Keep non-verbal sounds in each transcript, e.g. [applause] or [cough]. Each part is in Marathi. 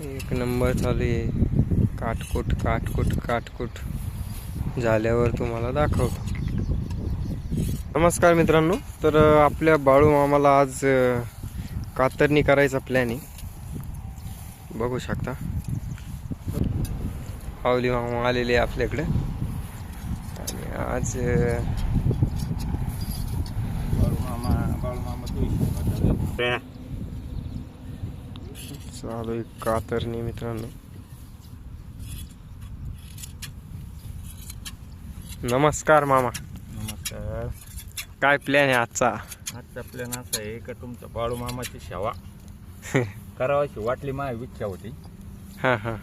एक नंबर चालू आहे. काटकोट काटकोट काटकोट. झाल्यावर तुम्हाला दाखवतो. नमस्कार मित्रांनो. तर आपल्या बाळू मामाला आज कातरणी करायचा प्लॅनिंग बघू शकता. पावली मामा आलेले आहे आपल्याकडे. आणि आज चालू आहे कातरणी मित्रांनो. नमस्कार मामा. नमस्कार. काय प्लॅन आहे आजचा? आजचा प्लॅन असा आहे का तुमच्या बाळू मामाची सेवा. करावाची वाटली माझी इच्छा होती. हां हां.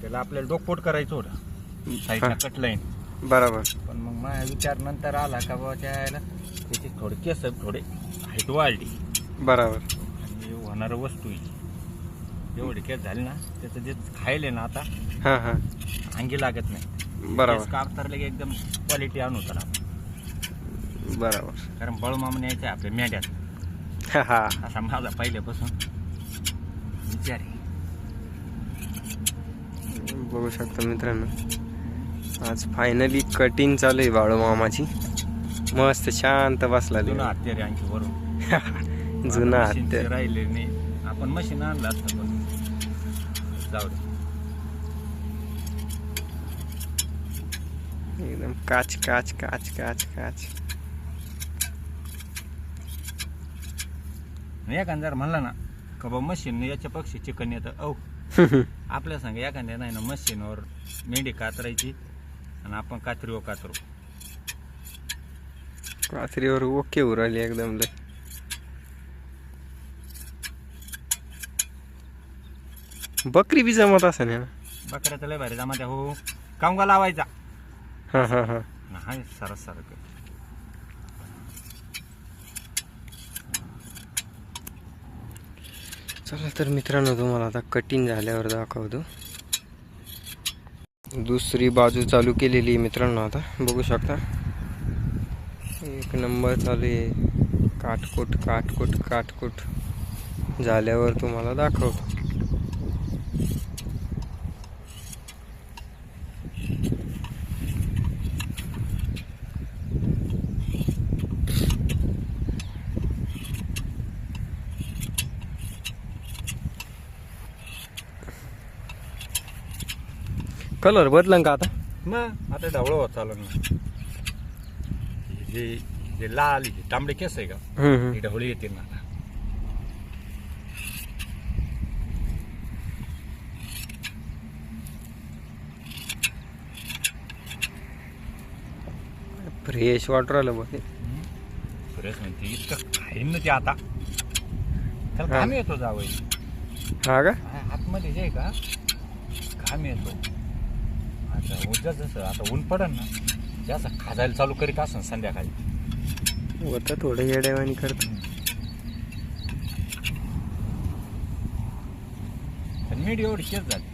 त्याला आपल्याला डोकपोट करायचं होतं. साईडला कटलाईन बरोबर. पण मग माझा विचार नंतर आला का बाबा त्याला त्याची थोडे केस थोडे हाईट वाढली. बरोबर. आणि होणारं वस्तू एवढी केस झाली ना त्याचं जे खायले ना आता हां हां. अंगी लागत नाही. बरोबर. केस कापतारले की एकदम क्वालिटी आणू तर आपण बरोबर. कारण बाळू मामा यायचं आहे आपल्या मेंढ्यात. हा हा. असा माझा पहिल्यापासून विचार आहे. बघू शकता मित्रांनो आज फायनली कटिंग चालू आहे बाळू मामाची मस्त शांत बसला जुनं हत्यारे आणखी वरून. जुना मशीनचे हत्या राहिले नाही. आपण मशीन आणलं असतं पण. जाऊ दे. एकदम काच काच काच काच काच. एखादा जर म्हणला ना का बा मशीन याच्या पक्षी चिकन येतं. औ. [laughs] आपल्या सांग एखाद्या नाही ना मशीनवर मेंढी कातरायची आणि आपण कात्रीवर कातरू. कात्रीवर ओके उराली एकदम लय. बकरी बी जमत असं ना बकऱ्याचं लय भारी जमा हो. कामगा लावायचा. हा हा हा. नाही सरस सारखं चला तर मित्रांनो तुम्हाला आता कटिंग झाल्यावर दाखवतो. दुसरी बाजू चालू केलेली आहे मित्रांनो आता. बघू शकता. एक नंबर चालू आहे. काटकोट काटकोट काटकोट. झाल्यावर तुम्हाला दाखवतो. कलर बदलन का आता? मग आता ढवळं होत चालू ना. हे जे लाल हे तांबडे केस आहे का? हम्म, हम्म. ही ढवळी येते ना आता. फ्रेश वाटर आलं बघ. सुरेश म्हणते इतकं खाईन ना ते आता. त्याला. घाम येतो जावई. हा का? आतमध्ये जे आहे का घाम येतो. आता उद्या जसं आता ऊन पडन ना ते असं खाजायला चालू करीत असं संध्याकाळी होतं थोडं येड्यावानी करतो पण मीठ एवढी केस झाली.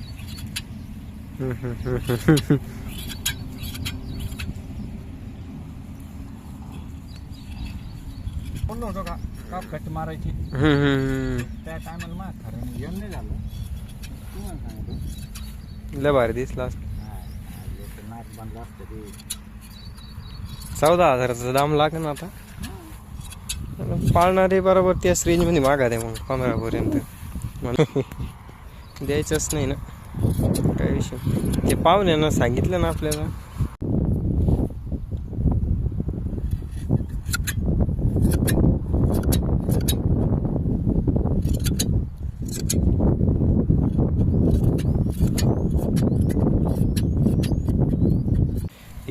बोललो होतो का का कट मारायची त्या टायमाला मा खरं येऊन नाही झालं तू मला. लय भारी दिसला असता. नाक असतं ते. चौदा हजाराचा दाम लागेल ना आता? पाळणारे बरोबर त्याच रेंजमध्ये मागा दे मग पंधरापर्यंत. मला [laughs] द्यायचंच नाही ना. काय विषय ते पाहुण्यानं सांगितलं ना आपल्याला.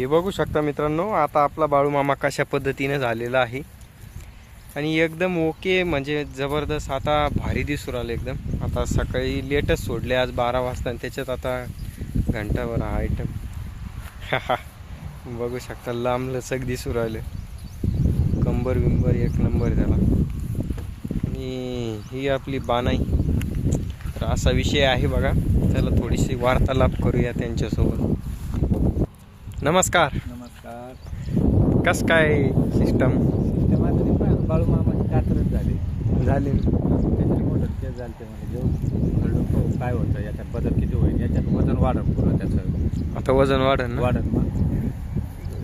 हे बघू शकता मित्रांनो आता आपला बाळूमामा कशा पद्धतीने झालेला आहे. आणि एकदम ओके म्हणजे जबरदस्त आता भारी दिसू राहिलं एकदम. आता सकाळी लेटच सोडले आज बारा वाजता आणि त्याच्यात आता घंटाभर हा आयटम [laughs] बघू शकता लांब लचक दिसू राहिलं. कंबर विंबर एक नंबर त्याला. आणि ही आपली बानाई. तर असा विषय आहे बघा. त्याला थोडीशी वार्तालाप करूया त्यांच्यासोबत. नमस्कार. नमस्कार. कस काय सिस्टम ते माझं पण बाळू मामाची कात्रच झाली. झाले. त्याच्यात मोठं केस झालं ते जेवण पाहू काय होतं याच्यात बदल किती होईल याच्यात वजन वाढन पुढं त्याचं. आता वजन वाढन मग.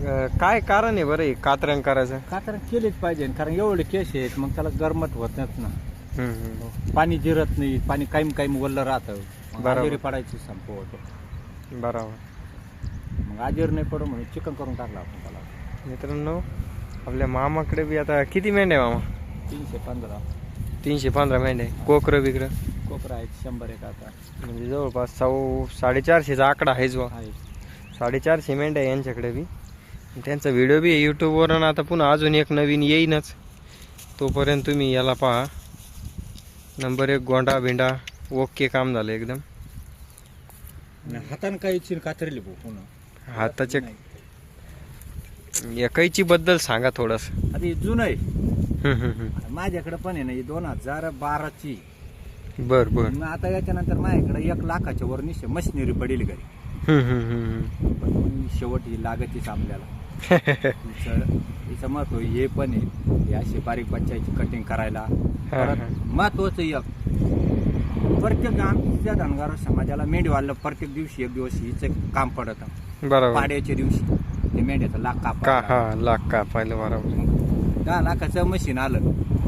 अं, काय कारण आहे बरं कातरण करायचं? का तर केलीच पाहिजे कारण एवढे केस आहेत मग त्याला गरमट होत नाहीत ना. पाणी जिरत नाही पाणी कायम कायम वल्लं राहतं. मग बरोबर. पडायची संप होतो. बरोबर. मग आजारी नाही पडू म्हणून चिकन करून टाकलं आपण त्याला. मित्रांनो आपल्या मामाकडे बी आता किती मेंढ्या आहे मामा? तीनशे पंधरा. तीनशे पंधरा मेंढ्या आहे. कोकरं बिकरं? कोकरा आहेत शंभर एक आता. म्हणजे जवळपास सौ साडेचारशेचा आकडा आहेच बा आहे. साडेचारशे मेंढ्या आहे यांच्याकडे बी. त्यांचा व्हिडिओ बी आहे यूट्यूबवरून आता पुन्हा अजून एक नवीन येईनच. तोपर्यंत तुम्ही याला पहा. नंबर एक गोंडा बिंडा. ओके काम झालं एकदम. हातानं काही चिर कातरली भाऊ पुन्हा. हाताचे या कैची बद्दल सांगा थोडस. आता ही जुनं आहे. माझ्याकडे पण आहे ना ही दोन हजार बाराची. बर बर. मग आता याच्यानंतर माझ्याकडे एक लाखाच्या वर निश्चय मशिनरी पडेल घरी. पण मग शेवट ही लागतीच आपल्याला. [laughs] हिचं हिचं महत्त्व हे पण आहे. हे अशी बारीक बच्चाची कटिंग करायला. परत. महत्वाचं एक प्रत्येक आमच्या धनगार समाजाला मेंढीवाला प्रत्येक दिवशी एक दिवस हिचं काम पडत. बरोबर. पाड्याच्या दिवशी. ते मेंढ्याचं लाख का? कापा हा लाख का पाहिलं बरोबर. दहा लाखाचं मशीन आलं.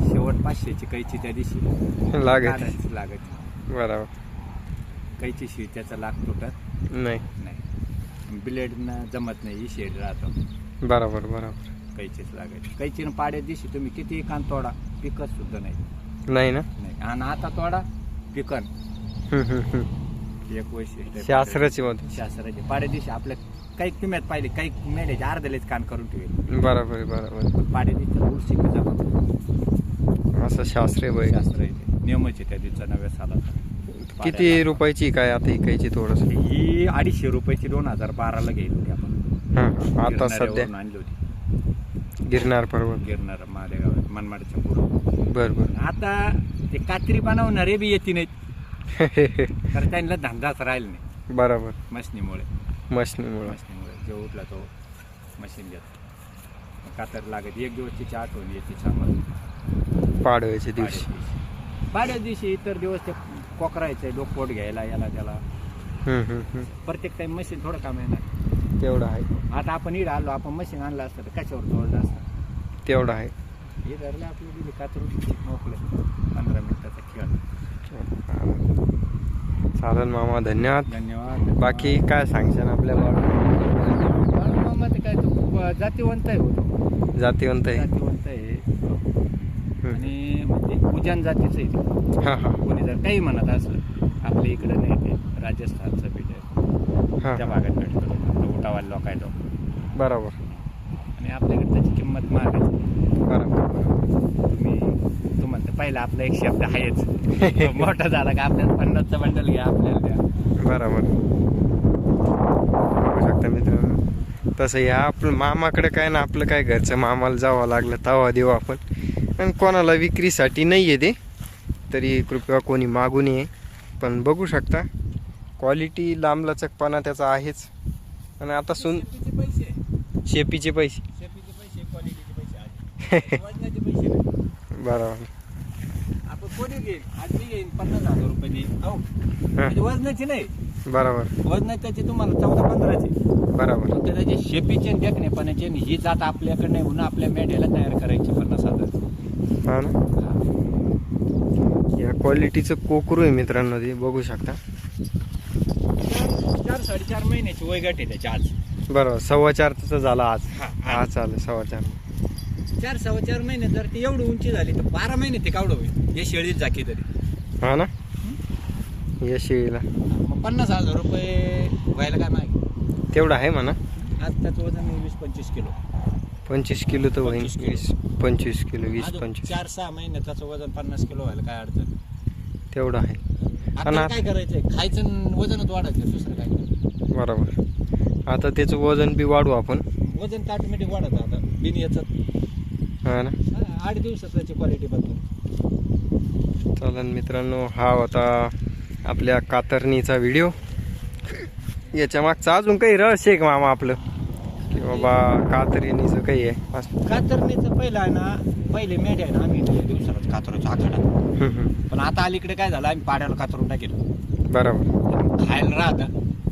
शेवट पाचशेची कैची त्या दिवशी. लागत लागत बरोबर. कैची शिव त्याचा लाख तुटत नाही. नाही. ब्लेड जमत नाही ही शेड राहतो. बरोबर बरोबर. कैचीच लागायची. कैचीनं पाड्या दिवशी तुम्ही किती कान तोडा पिकत सुद्धा नाही. नाही ना? नाही. आणि आता तोडा पिकन. हम्म, हम्म, हम्म. एक वैशिष्ट्य आहे शास्त्राची पाड्या- शास्त्राचे. पाड्या दिवशी आपल्या काही किंमत पाहिली काही मेंढ्याचे अर्धलेच कान करून ठेवेल. बरोबर आहे, बरोबर पण जमत असं शास्त्रीय बाई शास्त्र आहे ते. नियमच आहे त्या दिवसा नव्या सालाचा. किती पाड्याला. रुपयाची काय आता इकायची थोडस? ही अडीचशे रुपयाची दोन हजार बाराला घेतली होती आपण. आता सध्या. गिरणाऱ्यावरून आणली होती. गिरणार पर्वत. गिरणार मालेगाव मनमाडच्या पुढं. बर बर. आता ते कात्री बनवणारे बी येते नाहीत. कारण त्यांना धंदाच राहिला नाही. बरोबर. मशनीमुळे. मशनीमुळं. मशनीमुळे. जो उठला तो मशीन घेत. कातर लागत एक दिवस तिची आठवण येते आम्हाला पाडव्याच्या दिवशी. पाड्या दिवशी. इतर दिवस ते कोकरायचे डोकपोट घ्यायला याला त्याला. हम्म, हम्म, हम्म. प्रत्येक टाइम मशीन थोडं काम येणार तेवढं आहे. आता आपण इकडे आलो आपण मशीन आणलं असतं तर कशावर जोडलं असतं? तेवढं आहे. हे धरलं आपली दिली कातरून मोकलं पंधरा मिनिटाचा खेळ. चालेल. मामा धन्यवाद. धन्यवाद. बाकी काय सांगशान आपल्या बाळ? मामा ते काय तो खूप जातीवंत आहे होतो जातीवंत आहे. जातीवंत आहे. आणि म्हणजे पूजन जातीचं आहे ते. हा हा. कोणी जर काही म्हणत असलं आपल्या इकडे नाही ते राजस्थानचं बीट आहे. हा. त्या भागात भेटतो तो उठावाला लोक आहे तो. बरोबर. आणि आपल्याकडे त्याची किंमत महाग आहे बरोबर तुम्ही तू म्हणतो पहिला आपला एक शब्द आहेच. [laughs] तो मोठा झाला का आपल्याला पन्नासचा बंडल घ्या आपल्याला द्या. बरोबर. बघू शकता मित्रांनो. तसं या आपलं मामाकडे काय ना आपलं काय घरचं मामाला जावं लागलं तवा देऊ आपण. आणि कोणाला विक्रीसाठी नाही आहे ते. तरी कृपया कोणी मागू नये. पण बघू शकता क्वालिटी लांबलचकपणा त्याचा आहेच. आणि आता सुन शेपीचे पैसे. [laughs] बरोबर. कोणी घेईन? आज मी घेईन पन्नास हजार रुपये देईन. हो. म्हणजे वजनाची नाही. बरोबर. वजनाची त्याची तुम्हाला चौदा पंधराची बरोबर. फक्त त्याचे शेपीचे आणि देखणेपणाचे आणि ही जात आपल्याकडे नाही आपल्या मेढ्याला तयार करायची पन्नास हजार. हा ना? या क्वालिटीचं कोकरू आहे मित्रांनो ते बघू शकता. चार चार साडेचार महिन्याची वयगट आहे त्याची आज. बरोबर सव्वा चारचं झालं आज. हा, हा. आज चालेल सव्वा चार. चार सव्वा चार महिने जर ती एवढी उंची झाली तर बारा महिने ते कावडं होईल. हे शेळीत जाकी तरी. हा ना? या शेळीला. मग पन्नास हजार रुपये व्हायला काय मागे? तेवढं आहे म्हणा. आज त्याचं वजन वीस पंचवीस किलो. पंचवीस किलो तर होईल. 25 किलो. वीस पंचवीस किलो वीस अजून पंचवीस. चार सहा महिने त्याचं वजन पन्नास किलो व्हायला काय अडचण तेवढं आहे. आपल्याला काय करायचंय? खायचं आणि वजनच वाढायचं दुसरं काय बरोबर. आता त्याचं वजन बी वाढवू आपण. वजन तर ऑटोमॅटिक वाढत आता. बिन याचं. हा ना. हा, आठ दिवसात त्याची क्वालिटी बदलून. मित्रांनो हा होता आपल्या कातरणीचा व्हिडिओ याच्या मागचा अजून काही रहस्य आहे का मामा आपलं? की बाबा कातरणीचं काही आहे. असं. कातरणीचं पहिलं आहे ना पहिले मेढ आहे ना आम्ही दिवसालाच कातरायचो आखाडा हम्म, हम्म. पण आता अलीकडे काय झालं आम्ही पाड्याला कातरून टाकेल बरोबर. खायला राहतं.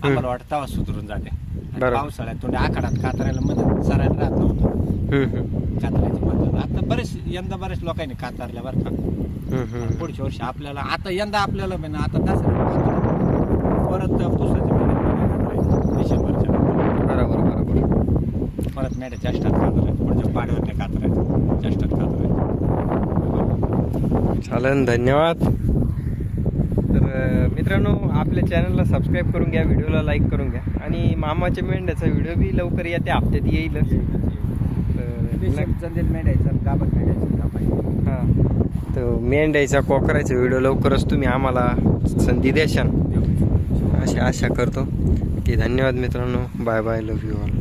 आम्हाला वाटतं तेव्हा सुधरून जाते. आणि बरोबर. पावसाळ्यात तोंडी आखाडात कातरायला मध्ये सरायला राहत नव्हतं. कातरायची पद्धत आता बरेच यंदा बरेच लोकांनी कातारल्या बरं का. पुढच्या वर्षी आपल्याला आता यंदा आपल्याला म्हणजे आता दसऱ्या परत महिन्यात डिसेंबरच्या नंतर. बरोबर बरोबर. परत मेढ्या चेष्टात कातरायचं पुढच्या पाडव्यात नाही कातरायचं. चेष्टात कातरायचं. चालन धन्यवाद. तर अं, मित्रांनो आपल्या चॅनलला सबस्क्राईब करून घ्या व्हिडिओला लाईक करून घ्या. आणि मामाच्या मेंढ्याचा व्हिडिओ बी लवकर या त्या हप्त्यात येईलच. नक्की- चंदेल मेढ्याचं गाभण मेढ्याचं कापायचं हा. तर मेंढ्याचा कोकराचा व्हिडिओ लवकरच तुम्ही आम्हाला संधी द्याशाल अशी आशा करतो. की धन्यवाद मित्रांनो. Bye bye love you all